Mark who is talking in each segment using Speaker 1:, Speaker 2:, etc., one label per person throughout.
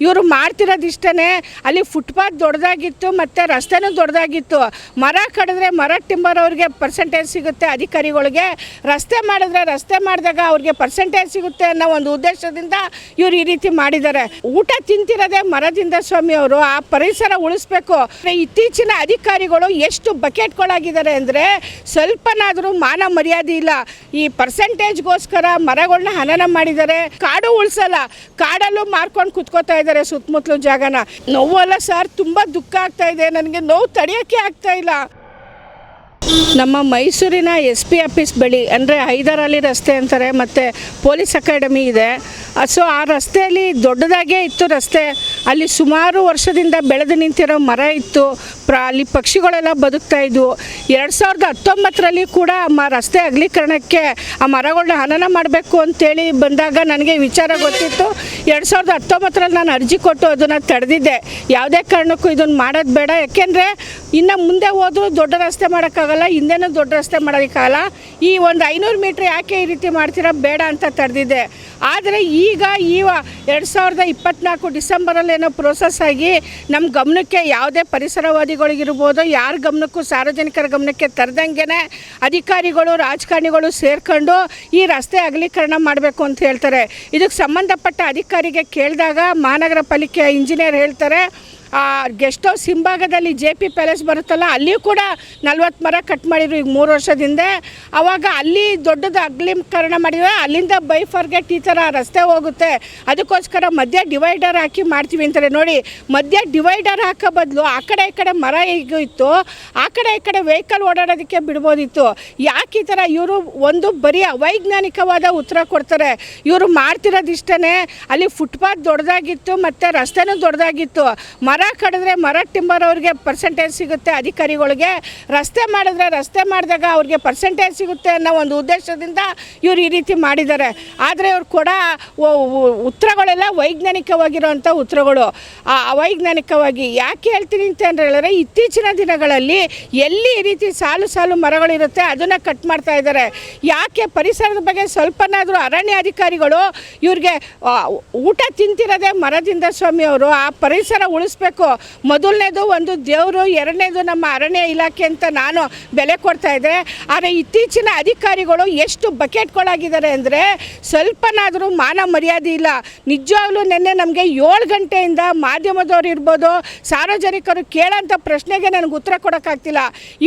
Speaker 1: ಇವರು ಮಾಡ್ತಿರೋದಿಷ್ಟೇ ಅಲ್ಲಿ ಫುಟ್ಪಾತ್ ದೊಡ್ಡದಾಗಿತ್ತು ಮತ್ತು ರಸ್ತೆನೂ ದೊಡ್ಡದಾಗಿತ್ತು. ಮರ ಕಡಿದ್ರೆ ಮರ ಟಿಂಬರ್ ಅವ್ರಿಗೆ ಪರ್ಸೆಂಟೇಜ್ ಸಿಗುತ್ತೆ ಅಧಿಕಾರಿಗಳಿಗೆ. ರಸ್ತೆ ಮಾಡಿದ್ರೆ ರಸ್ತೆ ಮಾಡಿದಾಗ ಅವ್ರಿಗೆ ಪರ್ಸೆಂಟೇಜ್ ಸಿಗುತ್ತೆ ಅನ್ನೋ ಒಂದು ಉದ್ದೇಶದಿಂದ ಇವ್ರು ಈ ರೀತಿ ಮಾಡಿದ್ದಾರೆ. ಊಟ ತಿಂತಿರೋದೇ ಮರದಿಂದ ಸ್ವಾಮಿ ಅವರು. ಆ ಪರಿಸರ ಉಳಿಸ್ಬೇಕು. ಇತ್ತೀಚಿನ ಅಧಿಕಾರಿಗಳು ಎಷ್ಟು ಬಕೆಟ್ಗಳಾಗಿದ್ದಾರೆ ಅಂದರೆ ಸ್ವಲ್ಪನಾದರೂ ಮಾನ ಮರ್ಯಾದೆ ಇಲ್ಲ. ಈ ಪರ್ಸೆಂಟೇಜ್ಗೋಸ್ಕರ ಮರಗಳನ್ನ ಹನನ ಮಾಡಿದ್ದಾರೆ. ಕಾಡು ಉಳಿಸಲ್ಲ. ಕಾಡಲ್ಲೂ ಮಾರ್ಕೊಂಡು ಕುತ್ಕೋತಾ ಇದ್ದಾರೆ ಸುತ್ತಮುತ್ತಲು ಜಾಗನ. ನೋವಲ್ಲ ಸರ್, ತುಂಬ ದುಃಖ ಆಗ್ತಾ ಇದೆ. ನನಗೆ ನೋವು ತಡೆಯೋಕ್ಕೆ ಆಗ್ತಾ ಇಲ್ಲ. ನಮ್ಮ ಮೈಸೂರಿನ ಎಸ್ ಪಿ ಆಫೀಸ್ ಬಳಿ, ಅಂದರೆ ಹೈದರಾಲಿ ರಸ್ತೆ ಅಂತಾರೆ, ಮತ್ತು ಪೊಲೀಸ್ ಅಕಾಡೆಮಿ ಇದೆ. ಸೊ ಆ ರಸ್ತೆಯಲ್ಲಿ ದೊಡ್ಡದಾಗೇ ಇತ್ತು ರಸ್ತೆ. ಅಲ್ಲಿ ಸುಮಾರು ವರ್ಷದಿಂದ ಬೆಳೆದು ನಿಂತಿರೋ ಮರ ಇತ್ತು. ಪ್ರ ಅಲ್ಲಿ ಪಕ್ಷಿಗಳೆಲ್ಲ ಬದುಕ್ತಾ ಇದ್ವು. ಎರಡು ಸಾವಿರದ ಹತ್ತೊಂಬತ್ತರಲ್ಲಿ ಕೂಡ ಮ ರಸ್ತೆ ಅಗಲೀಕರಣಕ್ಕೆ ಆ ಮರಗಳನ್ನ ಹನನ ಮಾಡಬೇಕು ಅಂತೇಳಿ ಬಂದಾಗ ನನಗೆ ವಿಚಾರ ಗೊತ್ತಿತ್ತು. ಎರಡು ಸಾವಿರದ ಹತ್ತೊಂಬತ್ತರಲ್ಲಿ ನಾನು ಅರ್ಜಿ ಕೊಟ್ಟು ಅದನ್ನು ತಡೆದಿದ್ದೆ. ಯಾವುದೇ ಕಾರಣಕ್ಕೂ ಇದನ್ನು ಮಾಡೋದು ಬೇಡ. ಯಾಕೆಂದರೆ ಇನ್ನು ಮುಂದೆ ಹೋದರೂ ದೊಡ್ಡ ರಸ್ತೆ ಮಾಡೋಕ್ಕಾಗಲ್ಲ, ಹಿಂದೆನೂ ದೊಡ್ಡ ರಸ್ತೆ ಮಾಡೋದಕ್ಕಾಗಲ್ಲ ಈ ಒಂದು ಐನೂರು ಮೀಟ್ರ್ ಯಾಕೆ ಈ ರೀತಿ ಮಾಡ್ತೀರಾ? ಬೇಡ ಅಂತ ತಡೆದಿದ್ದೆ. ಆದರೆ ಈಗ ಈ ಎರಡು ಸಾವಿರದ ಇಪ್ಪತ್ತ್ನಾಲ್ಕು ಡಿಸೆಂಬರಲ್ಲೇನೋ ಪ್ರೋಸೆಸ್ ಆಗಿ ನಮ್ಮ ಗಮನಕ್ಕೆ ಯಾವುದೇ ಪರಿಸರವಾದಿಗಳಿಗಿರ್ಬೋದು ಯಾರ ಗಮನಕ್ಕೂ ಸಾರ್ವಜನಿಕರ ಗಮನಕ್ಕೆ ತರದಂಗೆನೇ ಅಧಿಕಾರಿಗಳು, ರಾಜಕಾರಣಿಗಳು ಸೇರ್ಕೊಂಡು ಈ ರಸ್ತೆ ಅಗಲೀಕರಣ ಮಾಡಬೇಕು ಅಂತ ಹೇಳ್ತಾರೆ. ಇದಕ್ಕೆ ಸಂಬಂಧಪಟ್ಟ ಅಧಿಕಾರಿಗೆ ಕೇಳಿದಾಗ ಮಹಾನಗರ ಪಾಲಿಕೆ ಇಂಜಿನಿಯರ್ ಹೇಳ್ತಾರೆ ಗೆಸ್ಟ್ ಹೌಸ್ ಹಿಂಭಾಗದಲ್ಲಿ ಜೆ ಪಿ ಪ್ಯಾಲೇಸ್ ಬರುತ್ತಲ್ಲ, ಅಲ್ಲಿಯೂ ಕೂಡ ನಲ್ವತ್ತು ಮರ ಕಟ್ ಮಾಡಿದ್ರು ಈಗ ಮೂರು ವರ್ಷದಿಂದ. ಆವಾಗ ಅಲ್ಲಿ ದೊಡ್ಡದು ಅಗಲೀಕರಣ ಮಾಡಿದ್ರೆ ಅಲ್ಲಿಂದ ಬೈ ಫಾರ್ಗೆಟ್ ಈ ಥರ ರಸ್ತೆ ಹೋಗುತ್ತೆ. ಅದಕ್ಕೋಸ್ಕರ ಮಧ್ಯ ಡಿವೈಡರ್ ಹಾಕಿ ಮಾಡ್ತೀವಿ ಅಂತಾರೆ. ನೋಡಿ, ಮಧ್ಯ ಡಿವೈಡರ್ ಹಾಕೋ ಬದಲು ಆ ಕಡೆ ಈ ಕಡೆ ಮರ ಹೇಗೂ ಇತ್ತು, ಆ ಕಡೆ ಈ ಕಡೆ ವೆಹಿಕಲ್ ಓಡಾಡೋದಕ್ಕೆ ಬಿಡ್ಬೋದಿತ್ತು. ಯಾಕೆ ಈ ಥರ? ಇವರು ಒಂದು ಬರೀ ಅವೈಜ್ಞಾನಿಕವಾದ ಉತ್ತರ ಕೊಡ್ತಾರೆ. ಇವರು ಮಾಡ್ತಿರೋದಿಷ್ಟೇ ಅಲ್ಲಿ ಫುಟ್ಪಾತ್ ದೊಡ್ಡದಾಗಿತ್ತು, ಮತ್ತು ರಸ್ತೆನೂ ದೊಡ್ಡದಾಗಿತ್ತು. ಮರ ಕಡಿದ್ರೆ ಮರ ಟಿಂಬರ್ ಅವ್ರಿಗೆ ಪರ್ಸೆಂಟೇಜ್ ಸಿಗುತ್ತೆ, ಅಧಿಕಾರಿಗಳಿಗೆ. ರಸ್ತೆ ಮಾಡಿದ್ರೆ ರಸ್ತೆ ಮಾಡಿದಾಗ ಅವ್ರಿಗೆ ಪರ್ಸೆಂಟೇಜ್ ಸಿಗುತ್ತೆ ಅನ್ನೋ ಒಂದು ಉದ್ದೇಶದಿಂದ ಇವ್ರು ಈ ರೀತಿ ಮಾಡಿದ್ದಾರೆ. ಆದರೆ ಇವ್ರು ಕೂಡ ಉತ್ತರಗಳೆಲ್ಲ ವೈಜ್ಞಾನಿಕವಾಗಿರೋವಂಥ ಉತ್ತರಗಳು. ಆ, ಅವೈಜ್ಞಾನಿಕವಾಗಿ ಯಾಕೆ ಹೇಳ್ತೀನಿ ಅಂತ ಹೇಳಿದ್ರೆ, ಇತ್ತೀಚಿನ ದಿನಗಳಲ್ಲಿ ಎಲ್ಲಿ ಈ ರೀತಿ ಸಾಲು ಸಾಲು ಮರಗಳಿರುತ್ತೆ ಅದನ್ನು ಕಟ್ ಮಾಡ್ತಾ ಇದ್ದಾರೆ. ಯಾಕೆ ಪರಿಸರದ ಬಗ್ಗೆ ಸ್ವಲ್ಪನಾದರೂ ಅರಣ್ಯ ಅಧಿಕಾರಿಗಳು ಇವ್ರಿಗೆ ಊಟ ತಿಂತಿರೋದೇ ಮರದಿಂದ ಸ್ವಾಮಿ ಅವರು, ಆ ಪರಿಸರ ಉಳಿಸ್ಬೇಕು ಮೊದಲನೇದು ಒಂದು ದೇವರು, ಎರಡನೇದು ನಮ್ಮ ಅರಣ್ಯ ಇಲಾಖೆ ಅಂತ ನಾನು ಬೆಲೆ ಕೊಡ್ತಾ ಇದ್ದೆ. ಆದರೆ ಇತ್ತೀಚಿನ ಅಧಿಕಾರಿಗಳು ಎಷ್ಟು ಬಕೆಟ್ಗಳಾಗಿದ್ದಾರೆ ಅಂದರೆ ಸ್ವಲ್ಪನಾದರೂ ಮಾನ ಮರ್ಯಾದೆ ಇಲ್ಲ. ನಿಜವಾಗ್ಲೂ ನಿನ್ನೆ ನಮಗೆ ಏಳು ಗಂಟೆಯಿಂದ ಮಾಧ್ಯಮದವ್ರು ಇರ್ಬೋದು, ಸಾರ್ವಜನಿಕರು ಕೇಳೋಂಥ ಪ್ರಶ್ನೆಗೆ ನನಗೆ ಉತ್ತರ ಕೊಡೋಕ್ಕಾಗ್ತಿಲ್ಲ.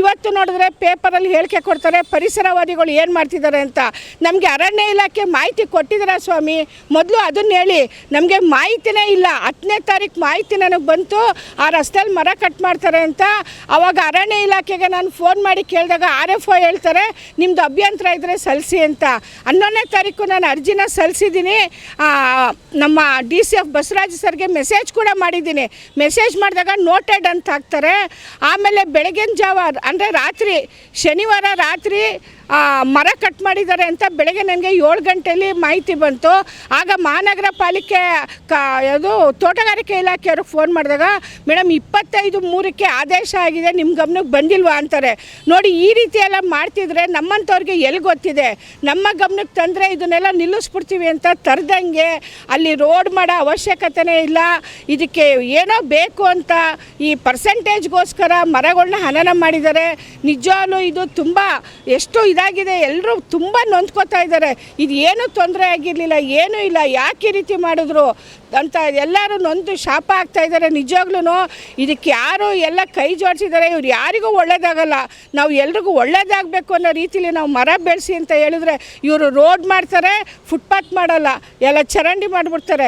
Speaker 1: ಇವತ್ತು ನೋಡಿದ್ರೆ ಪೇಪರಲ್ಲಿ ಹೇಳಿಕೆ ಕೊಡ್ತಾರೆ, ಪರಿಸರವಾದಿಗಳು ಏನು ಮಾಡ್ತಿದ್ದಾರೆ ಅಂತ. ನಮಗೆ ಅರಣ್ಯ ಇಲಾಖೆ ಮಾಹಿತಿ ಕೊಟ್ಟಿದ್ದಾರೆ ಸ್ವಾಮಿ? ಮೊದಲು ಅದನ್ನ ಹೇಳಿ. ನಮಗೆ ಮಾಹಿತಿನೇ ಇಲ್ಲ. ಹತ್ತನೇ ತಾರೀಕು ಮಾಹಿತಿ ನನಗೆ ಬಂತು. ಆ ರಸ್ತೆಯಲ್ಲಿ ಮರ ಕಟ್ ಮಾಡ್ತಾರೆ ಅಂತ ಅವಾಗ ಅರಣ್ಯ ಇಲಾಖೆಗೆ ನಾನು ಫೋನ್ ಮಾಡಿ ಕೇಳಿದಾಗ ಆರ್ ಎಫ್ ಒ ಹೇಳ್ತಾರೆ ನಿಮ್ಮದು ಅಭ್ಯಂತರ ಇದ್ದರೆ ಸಲ್ಲಿಸಿ ಅಂತ. ಹನ್ನೊಂದನೇ ತಾರೀಕು ನಾನು ಅರ್ಜಿನ ಸಲ್ಲಿಸಿದ್ದೀನಿ ನಮ್ಮ ಡಿ ಸಿ ಎಫ್ ಬಸವರಾಜ್ ಸರ್ಗೆ ಮೆಸೇಜ್ ಕೂಡ ಮಾಡಿದ್ದೀನಿ. ಮೆಸೇಜ್ ಮಾಡಿದಾಗ ನೋಟೆಡ್ ಅಂತ ಹಾಕ್ತಾರೆ. ಆಮೇಲೆ ಬೆಳಗಿನ ಜಾವ, ಅಂದರೆ ರಾತ್ರಿ, ಶನಿವಾರ ರಾತ್ರಿ ಮರ ಕಟ್ ಮಾಡಿದ್ದಾರೆ ಅಂತ ಬೆಳಗ್ಗೆ ನನಗೆ ಏಳು ಗಂಟೆಯಲ್ಲಿ ಮಾಹಿತಿ ಬಂತು. ಆಗ ಮಹಾನಗರ ಪಾಲಿಕೆ ಕ, ಯಾವುದು, ತೋಟಗಾರಿಕೆ ಇಲಾಖೆಯವ್ರಿಗೆ ಫೋನ್ ಮಾಡಿದಾಗ ಮೇಡಮ್, ಇಪ್ಪತ್ತೈದು ಮೂರಕ್ಕೆ ಆದೇಶ ಆಗಿದೆ ನಿಮ್ಮ ಗಮನಕ್ಕೆ ಬಂದಿಲ್ವಾ? ಅಂತಾರೆ. ನೋಡಿ, ಈ ರೀತಿ ಎಲ್ಲ ಮಾಡ್ತಿದ್ರೆ ನಮ್ಮಂಥವ್ರಿಗೆ ಎಲ್ಲಿ ಗೊತ್ತಿದೆ? ನಮ್ಮ ಗಮನಕ್ಕೆ ತಂದರೆ ಇದನ್ನೆಲ್ಲ ನಿಲ್ಲಿಸ್ಬಿಡ್ತೀವಿ ಅಂತ ತರ್ದಂಗೆ ಅಲ್ಲಿ ರೋಡ್ ಮಾಡೋ ಅವಶ್ಯಕತೆನೇ ಇಲ್ಲ. ಇದಕ್ಕೆ ಏನೋ ಬೇಕು ಅಂತ ಈ ಪರ್ಸೆಂಟೇಜ್ಗೋಸ್ಕರ ಮರಗಳನ್ನ ಹನನ ಮಾಡಿದ್ದಾರೆ. ನಿಜವಾಗ್ಲೂ ಇದು ತುಂಬ ಎಷ್ಟು ಇದಾಗಿದೆ. ಎಲ್ಲರೂ ತುಂಬ ನೊಂದ್ಕೋತಾ ಇದ್ದಾರೆ. ಇದು ಏನು ತೊಂದರೆ ಆಗಿರಲಿಲ್ಲ, ಏನೂ ಇಲ್ಲ. ಯಾಕೆ ರೀತಿ ಮಾಡಿದ್ರು ಅಂತ ಎಲ್ಲರೂ ನೊಂದು ಶಾಪ ಆಗ್ತಾ ಇದ್ದಾರೆ. ನಿಜವಾಗ್ಲೂ ಇದಕ್ಕೆ ಯಾರು ಎಲ್ಲ ಕೈ ಜೋಡಿಸಿದ್ದಾರೆ, ಇವ್ರು ಯಾರಿಗೂ ಒಳ್ಳೇದಾಗಲ್ಲ. ನಾವು ಎಲ್ರಿಗೂ ಒಳ್ಳೇದಾಗಬೇಕು ಅನ್ನೋ ರೀತಿಲಿ ನಾವು ಮರ ಬೆಳೆಸಿ ಅಂತ ಹೇಳಿದ್ರೆ ಇವರು ರೋಡ್ ಮಾಡ್ತಾರೆ, ಫುಟ್ಪಾತ್ ಮಾಡಲ್ಲ, ಎಲ್ಲ ಚರಂಡಿ ಮಾಡಿಬಿಡ್ತಾರೆ.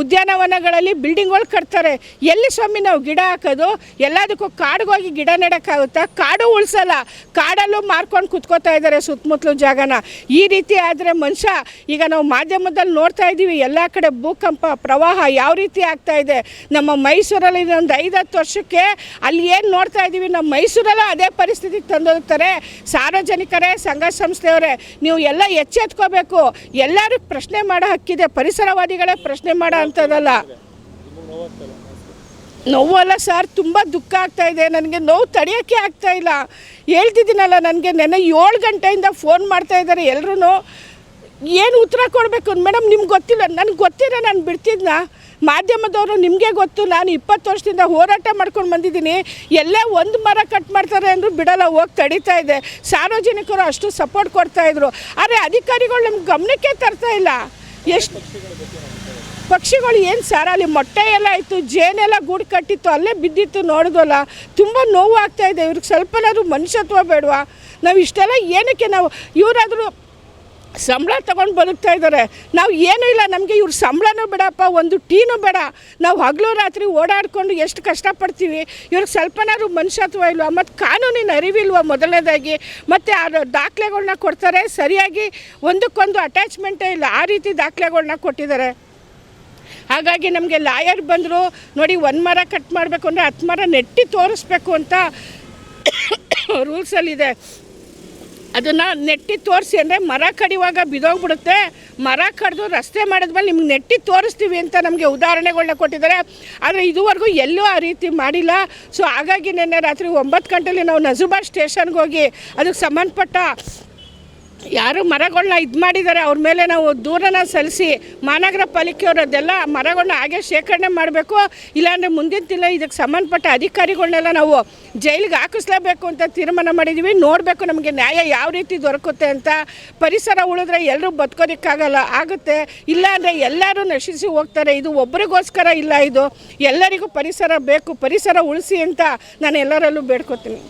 Speaker 1: ಉದ್ಯಾನವನಗಳಲ್ಲಿ ಬಿಲ್ಡಿಂಗ್ಗಳು ಕಟ್ತಾರೆ. ಎಲ್ಲಿ ಸ್ವಾಮಿ ನಾವು ಗಿಡ ಹಾಕೋದು? ಎಲ್ಲದಕ್ಕೂ ಕಾಡಿಗೋಗಿ ಗಿಡ ನೆಡೋಕ್ಕಾಗುತ್ತಾ? ಕಾಡು ಉಳಿಸಲ್ಲ. ಕಾಡಲ್ಲೂ ಮಾರ್ಕೊಂಡು ಕುತ್ಕೋತಾ ಇದ್ದಾರೆ ಸುತ್ತಮುತ್ತಲು ಜಾಗನ. ಈ ರೀತಿ ಆದರೆ ಮನುಷ್ಯ, ಈಗ ನಾವು ಮಾಧ್ಯಮದಲ್ಲಿ ನೋಡ್ತಾ ಇದ್ದೀವಿ ಎಲ್ಲ ಕಡೆ ಭೂಕಂಪ, ಪ್ರವಾಹ ಯಾವ ರೀತಿ ಆಗ್ತಾ ಇದೆ? ನಮ್ಮ ಮೈಸೂರಲ್ಲಿ ಒಂದು ಐದು ಹತ್ತು ವರ್ಷಕ್ಕೆ ಅಲ್ಲಿ ಏನು ನೋಡ್ತಾ ಇದ್ದೀವಿ? ನಮ್ಮ ಮೈಸೂರಲ್ಲೂ ಅದೇ ಪರಿಸ್ಥಿತಿಗೆ ತಂದೊಡ್ತಾರೆ ಸಾರ್ವಜನಿಕರೇ, ಸಂಘ ಸಂಸ್ಥೆಯವರೇ, ನೀವು ಎಲ್ಲ ಎಚ್ಚೆತ್ಕೋಬೇಕು. ಎಲ್ಲರೂ ಪ್ರಶ್ನೆ ಮಾಡೋ ಹಕ್ಕಿದೆ. ಪರಿಸರವಾದಿಗಳೇ ಪ್ರಶ್ನೆ ಮಾಡೋ ಅಂಥದ್ದಲ್ಲ. ನೋವಲ್ಲ ಸರ್, ತುಂಬ ದುಃಖ ಆಗ್ತಾ ಇದೆ. ನನಗೆ ನೋವು ತಡೆಯೋಕ್ಕೆ ಆಗ್ತಾ ಇಲ್ಲ. ಹೇಳ್ತಿದ್ದೀನಲ್ಲ ನನಗೆ, ನೆನ್ನೆ ಏಳು ಗಂಟೆಯಿಂದ ಫೋನ್ ಮಾಡ್ತಾ ಇದ್ದಾರೆ ಎಲ್ಲರೂ ಏನು ಉತ್ತರ ಕೊಡಬೇಕು? ಮೇಡಮ್, ನಿಮ್ಗೆ ಗೊತ್ತಿಲ್ಲ. ನನಗೆ ಗೊತ್ತಿಲ್ಲ, ನಾನು ಬಿಡ್ತಿದ್ನ? ಮಾಧ್ಯಮದವರು ನಿಮಗೆ ಗೊತ್ತು, ನಾನು ಇಪ್ಪತ್ತು ವರ್ಷದಿಂದ ಹೋರಾಟ ಮಾಡ್ಕೊಂಡು ಬಂದಿದ್ದೀನಿ. ಎಲ್ಲೇ ಒಂದು ಮರ ಕಟ್ ಮಾಡ್ತಾರೆ ಅಂದರೂ ಬಿಡಲ್ಲ, ಹೋಗಿ ತಡೀತಾ ಇದೆ. ಸಾರ್ವಜನಿಕರು ಅಷ್ಟು ಸಪೋರ್ಟ್ ಕೊಡ್ತಾಯಿದ್ರು ಆದರೆ ಅಧಿಕಾರಿಗಳು ನಮ್ಗೆ ಗಮನಕ್ಕೆ ತರ್ತಾ ಇಲ್ಲ. ಎಷ್ಟು ಪಕ್ಷಿಗಳು ಏನು ಸಾರ ಅಲ್ಲಿ ಮೊಟ್ಟೆ ಎಲ್ಲ ಇತ್ತು ಜೇನೆಲ್ಲ ಗೂಡು ಕಟ್ಟಿತ್ತು, ಅಲ್ಲೇ ಬಿದ್ದಿತ್ತು ನೋಡಿದ್ವಲ್ಲ ತುಂಬ ನೋವು ಆಗ್ತಾಯಿದೆ ಇವ್ರಿಗೆ ಸ್ವಲ್ಪನಾದರೂ ಮನುಷ್ಯತ್ವ ಬೇಡವಾ? ನಾವು ಇಷ್ಟೆಲ್ಲ ಏನಕ್ಕೆ ನಾವು, ಇವರಾದರೂ ಸಂಬಳ ತಗೊಂಡು ಬದುಕ್ತಾ ಇದ್ದಾರೆ. ನಾವು ಏನೂ ಇಲ್ಲ, ನಮಗೆ ಇವ್ರ ಸಂಬಳನೂ ಬೇಡಪ್ಪ, ಒಂದು ಟೀನೂ ಬೇಡ. ನಾವು ಹಗಲು ರಾತ್ರಿ ಓಡಾಡಿಕೊಂಡು ಎಷ್ಟು ಕಷ್ಟಪಡ್ತೀವಿ. ಇವ್ರಿಗೆ ಸ್ವಲ್ಪನಾದ್ರು ಮನುಷ್ಯತ್ವ ಇಲ್ವಾ? ಮತ್ತು ಕಾನೂನಿನ ಅರಿವಿಲ್ವ ಮೊದಲನೇದಾಗಿ? ಮತ್ತು ಆ ದಾಖಲೆಗಳನ್ನ ಕೊಡ್ತಾರೆ, ಸರಿಯಾಗಿ ಒಂದಕ್ಕೊಂದು ಅಟ್ಯಾಚ್ಮೆಂಟೇ ಇಲ್ಲ. ಆ ರೀತಿ ದಾಖಲೆಗಳನ್ನ ಕೊಟ್ಟಿದ್ದಾರೆ. ಹಾಗಾಗಿ ನಮಗೆ ಲಾಯರ್ ಬಂದರು, ನೋಡಿ ಒಂದು ಮರ ಕಟ್ ಮಾಡಬೇಕು ಅಂದರೆ ಹತ್ತು ಮರ ನೆಟ್ಟಿ ತೋರಿಸ್ಬೇಕು ಅಂತ ರೂಲ್ಸಲ್ಲಿದೆ ಅದನ್ನು ನೆಟ್ಟಿ ತೋರಿಸಿ ಅಂದರೆ ಮರ ಕಡಿಯುವಾಗ ಬಿದೋಗ್ಬಿಡುತ್ತೆ. ಮರ ಕಡಿದು ರಸ್ತೆ ಮಾಡಿದ್ಮೇಲೆ ನಿಮ್ಗೆ ನೆಟ್ಟಿ ತೋರಿಸ್ತೀವಿ ಅಂತ ನಮಗೆ ಉದಾಹರಣೆಗಳನ್ನ ಕೊಟ್ಟಿದ್ದಾರೆ. ಆದರೆ ಇದುವರೆಗೂ ಎಲ್ಲೂ ಆ ರೀತಿ ಮಾಡಿಲ್ಲ. ಸೊ ಹಾಗಾಗಿ ನಿನ್ನೆ ರಾತ್ರಿ ಒಂಬತ್ತು ಗಂಟೆಲಿ ನಾವು ನಜುಬಾ ಸ್ಟೇಷನ್ಗೆ ಹೋಗಿ ಅದಕ್ಕೆ ಸಂಬಂಧಪಟ್ಟ ಯಾರು ಮರಗಳನ್ನ ಇದು ಮಾಡಿದ್ದಾರೆ ಅವ್ರ ಮೇಲೆ ನಾವು ದೂರನ ಸಲ್ಲಿಸಿ ಮಹಾನಗರ ಪಾಲಿಕೆಯವರು ಅದೆಲ್ಲ ಮರಗಳನ್ನ ಹಾಗೆ ಶೇಖರಣೆ ಮಾಡಬೇಕು. ಇಲ್ಲಾಂದರೆ ಮುಂದಿನ ತಿಂಗಳ ಇದಕ್ಕೆ ಸಂಬಂಧಪಟ್ಟ ಅಧಿಕಾರಿಗಳನ್ನೆಲ್ಲ ನಾವು ಜೈಲಿಗೆ ಹಾಕಿಸ್ಲೇಬೇಕು ಅಂತ ತೀರ್ಮಾನ ಮಾಡಿದ್ದೀವಿ ನೋಡಬೇಕು ನಮಗೆ ನ್ಯಾಯ ಯಾವ ರೀತಿ ದೊರಕುತ್ತೆ ಅಂತ. ಪರಿಸರ ಉಳಿದ್ರೆ ಎಲ್ಲರೂ ಬದುಕೋದಕ್ಕಾಗಲ್ಲ, ಆಗುತ್ತೆ. ಇಲ್ಲಾಂದರೆ ಎಲ್ಲರೂ ನಶಿಸಿ ಹೋಗ್ತಾರೆ. ಇದು ಒಬ್ರಿಗೋಸ್ಕರ ಇಲ್ಲ ಇದು. ಎಲ್ಲರಿಗೂ ಪರಿಸರ ಬೇಕು. ಪರಿಸರ ಉಳಿಸಿ ಅಂತ ನಾನು ಎಲ್ಲರಲ್ಲೂ ಬೇಡ್ಕೊತೀನಿ.